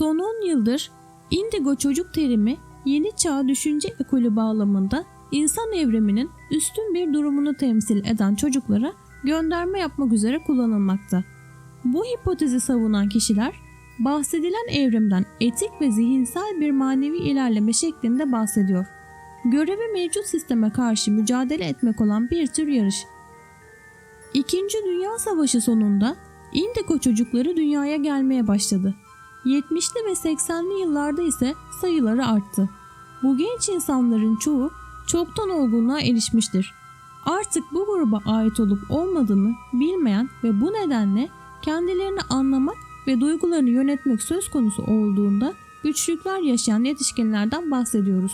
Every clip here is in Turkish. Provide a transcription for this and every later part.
Son 10 yıldır indigo çocuk terimi yeni çağ düşünce ekolü bağlamında insan evriminin üstün bir durumunu temsil eden çocuklara gönderme yapmak üzere kullanılmakta. Bu hipotezi savunan kişiler bahsedilen evrimden etik ve zihinsel bir manevi ilerleme şeklinde bahsediyor. Görevi mevcut sisteme karşı mücadele etmek olan bir tür yarış. İkinci Dünya Savaşı sonunda Indigo çocukları dünyaya gelmeye başladı. 70'li ve 80'li yıllarda ise sayıları arttı. Bu genç insanların çoğu çoktan olgunluğa erişmiştir. Artık bu gruba ait olup olmadığını bilmeyen ve bu nedenle kendilerini anlamak ve duygularını yönetmek söz konusu olduğunda güçlükler yaşayan yetişkinlerden bahsediyoruz.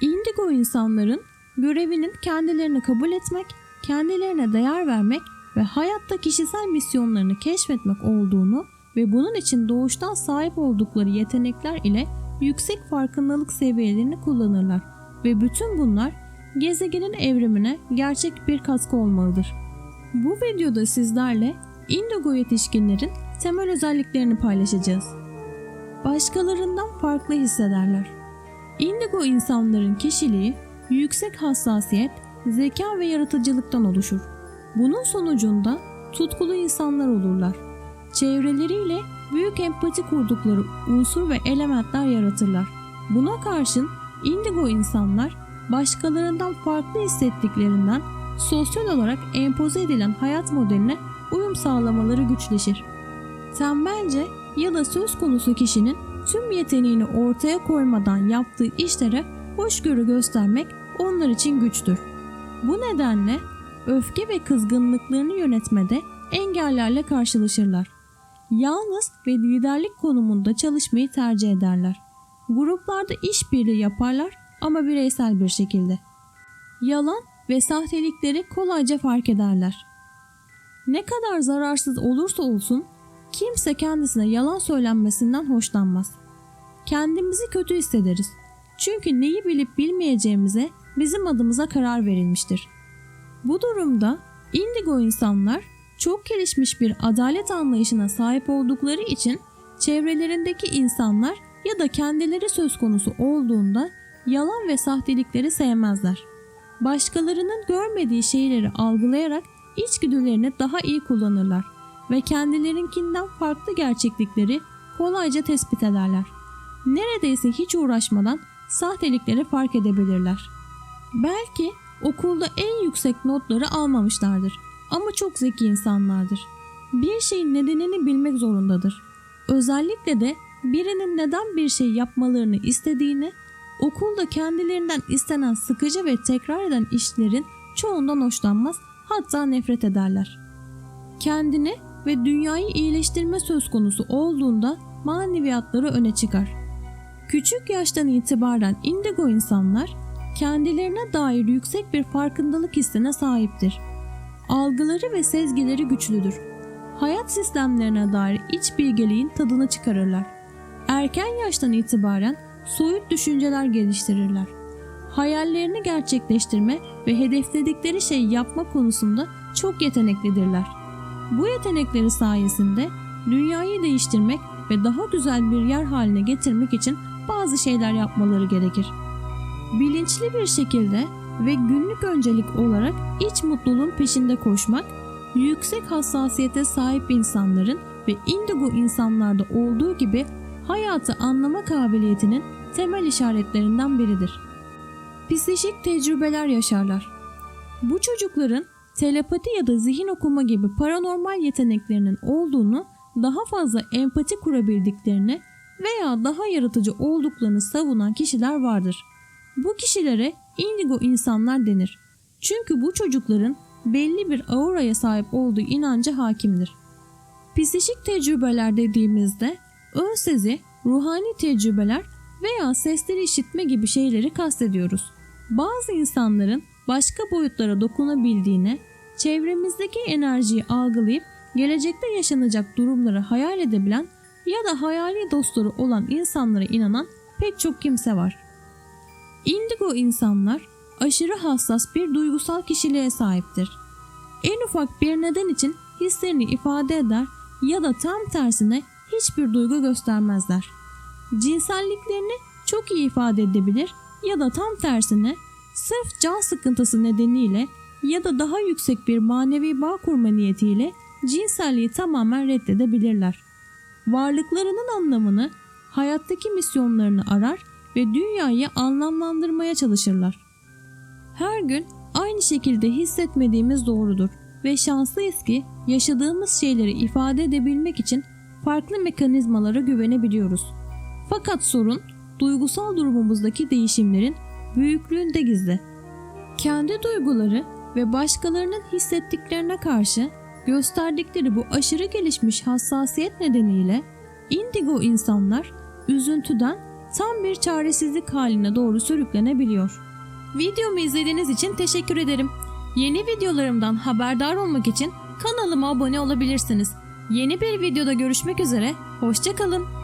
Indigo insanların görevinin kendilerini kabul etmek, kendilerine değer vermek ve hayatta kişisel misyonlarını keşfetmek olduğunu ve bunun için doğuştan sahip oldukları yetenekler ile yüksek farkındalık seviyelerini kullanırlar ve bütün bunlar gezegenin evrimine gerçek bir katkı olmalıdır. Bu videoda sizlerle Indigo yetişkinlerin temel özelliklerini paylaşacağız. Başkalarından farklı hissederler. Indigo insanların kişiliği yüksek hassasiyet, zeka ve yaratıcılıktan oluşur. Bunun sonucunda tutkulu insanlar olurlar. Çevreleriyle büyük empati kurdukları unsur ve elementler yaratırlar. Buna karşın indigo insanlar başkalarından farklı hissettiklerinden sosyal olarak empoze edilen hayat modeline uyum sağlamaları güçleşir. Tembelce ya da söz konusu kişinin tüm yeteneğini ortaya koymadan yaptığı işlere hoşgörü göstermek onlar için güçtür. Bu nedenle öfke ve kızgınlıklarını yönetmede engellerle karşılaşırlar. Yalnız ve liderlik konumunda çalışmayı tercih ederler. Gruplarda işbirliği yaparlar ama bireysel bir şekilde. Yalan ve sahtelikleri kolayca fark ederler. Ne kadar zararsız olursa olsun kimse kendisine yalan söylenmesinden hoşlanmaz. Kendimizi kötü hissederiz. Çünkü neyi bilip bilmeyeceğimize bizim adımıza karar verilmiştir. Bu durumda indigo insanlar çok gelişmiş bir adalet anlayışına sahip oldukları için çevrelerindeki insanlar ya da kendileri söz konusu olduğunda yalan ve sahtelikleri sevmezler. Başkalarının görmediği şeyleri algılayarak içgüdülerini daha iyi kullanırlar ve kendilerinkinden farklı gerçeklikleri kolayca tespit ederler. Neredeyse hiç uğraşmadan sahtelikleri fark edebilirler. Belki okulda en yüksek notları almamışlardır ama çok zeki insanlardır. Bir şeyin nedenini bilmek zorundadır. Özellikle de birinin neden bir şey yapmalarını istediğini, okulda kendilerinden istenen sıkıcı ve tekrar eden işlerin çoğundan hoşlanmaz, hatta nefret ederler. Kendini ve dünyayı iyileştirme söz konusu olduğunda maneviyatları öne çıkar. Küçük yaştan itibaren indigo insanlar kendilerine dair yüksek bir farkındalık hissine sahiptir. Algıları ve sezgileri güçlüdür. Hayat sistemlerine dair iç bilgeliğin tadını çıkarırlar. Erken yaştan itibaren soyut düşünceler geliştirirler. Hayallerini gerçekleştirme ve hedefledikleri şeyi yapma konusunda çok yeteneklidirler. Bu yetenekleri sayesinde dünyayı değiştirmek ve daha güzel bir yer haline getirmek için bazı şeyler yapmaları gerekir. Bilinçli bir şekilde ve günlük öncelik olarak iç mutluluğun peşinde koşmak, yüksek hassasiyete sahip insanların ve indigo insanlarda olduğu gibi hayatı anlama kabiliyetinin temel işaretlerinden biridir. Psikik tecrübeler yaşarlar. Bu çocukların telepati ya da zihin okuma gibi paranormal yeteneklerinin olduğunu, daha fazla empati kurabildiklerini veya daha yaratıcı olduklarını savunan kişiler vardır. Bu kişilere indigo insanlar denir. Çünkü bu çocukların belli bir auraya sahip olduğu inancı hakimdir. Psikik tecrübeler dediğimizde ön sezi, ruhani tecrübeler veya sesleri işitme gibi şeyleri kastediyoruz. Bazı insanların başka boyutlara dokunabildiğine, çevremizdeki enerjiyi algılayıp gelecekte yaşanacak durumları hayal edebilen ya da hayali dostları olan insanlara inanan pek çok kimse var. Indigo insanlar aşırı hassas bir duygusal kişiliğe sahiptir. En ufak bir neden için hislerini ifade eder ya da tam tersine hiçbir duygu göstermezler. cinselliklerini çok iyi ifade edebilir ya da tam tersine sırf can sıkıntısı nedeniyle ya da daha yüksek bir manevi bağ kurma niyetiyle cinselliği tamamen reddedebilirler. Varlıklarının anlamını, hayattaki misyonlarını arar ve dünyayı anlamlandırmaya çalışırlar. Her gün aynı şekilde hissetmediğimiz doğrudur ve şanslıyız ki yaşadığımız şeyleri ifade edebilmek için farklı mekanizmalara güvenebiliyoruz. Fakat sorun duygusal durumumuzdaki değişimlerin büyüklüğünde gizli. Kendi duyguları ve başkalarının hissettiklerine karşı gösterdikleri bu aşırı gelişmiş hassasiyet nedeniyle indigo insanlar üzüntüden tam bir çaresizlik haline doğru sürüklenebiliyor. Videomu izlediğiniz için teşekkür ederim. Yeni videolarımdan haberdar olmak için kanalıma abone olabilirsiniz. Yeni bir videoda görüşmek üzere, hoşçakalın.